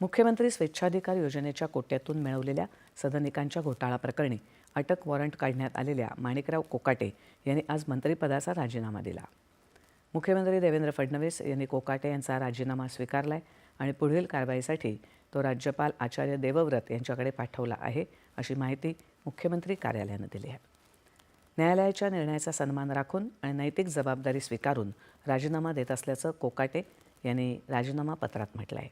मुख्यमंत्री स्वेच्छाधिकार योजनेच्या कोट्यातून मिळवलेल्या सदनिकांच्या घोटाळा प्रकरणी अटक वॉरंट काढण्यात आलेल्या माणिकराव कोकाटे यांनी आज मंत्रिपदाचा राजीनामा दिला. मुख्यमंत्री देवेंद्र फडणवीस यांनी कोकाटे यांचा राजीनामा स्वीकारलाय आणि पुढील कारवाईसाठी तो राज्यपाल आचार्य देवव्रत यांच्याकडे पाठवला आहे अशी माहिती मुख्यमंत्री कार्यालयानं दिली आहे. न्यायालयाच्या निर्णयाचा सन्मान राखून आणि नैतिक जबाबदारी स्वीकारून राजीनामा देत असल्याचं कोकाटे यांनी राजीनामा पत्रात म्हटलं आहे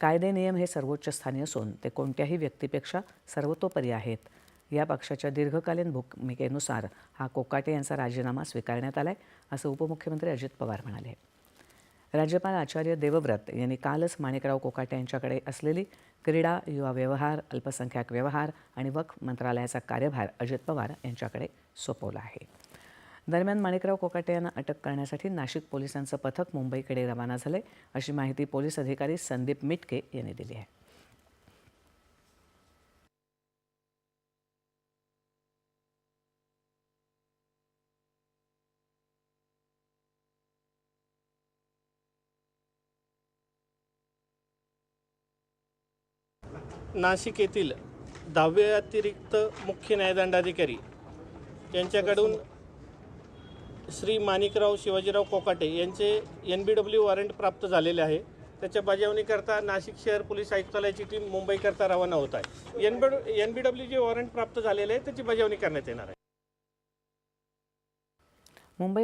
कायदे नियम हे सर्वोच्च स्थानी असून ते कोणत्याही व्यक्तीपेक्षा सर्वतोपरी आहेत. या पक्षाच्या दीर्घकालीन भूमिकेनुसार हा कोकाटे यांचा राजीनामा स्वीकारण्यात आला आहे असं उपमुख्यमंत्री अजित पवार म्हणाले. राज्यपाल आचार्य देवव्रत यांनी कालच माणिकराव कोकाटे यांच्याकडे असलेली क्रीडा युवा व्यवहार अल्पसंख्याक व्यवहार आणि वक्फ मंत्रालयाचा कार्यभार अजित पवार यांच्याकडे सोपवला आहे. दरम्यान माणिकराव कोकाटे यांना अटक करण्यासाठी नाशिक पोलिसांचं पथक मुंबईकडे रवाना झालंय अशी माहिती पोलीस अधिकारी संदीप मिटके यांनी दिली आहे. नाशिक येथील दहावे अतिरिक्त मुख्य न्यायदंडाधिकारी यांच्याकडून श्री माणिकराव शिवाजीराव कोकाटे यांचे एन बी डब्ल्यू वॉरंट प्राप्त झालेले आहे. त्याच्या बजावणीकरता नाशिक शहर पोलीस आयुक्तालयाची टीम मुंबईकरता रवाना होत आहे. N B N B W J warrant प्राप्त झालेले आहे त्याची बजावणी करण्यात येणार आहे. मुंबई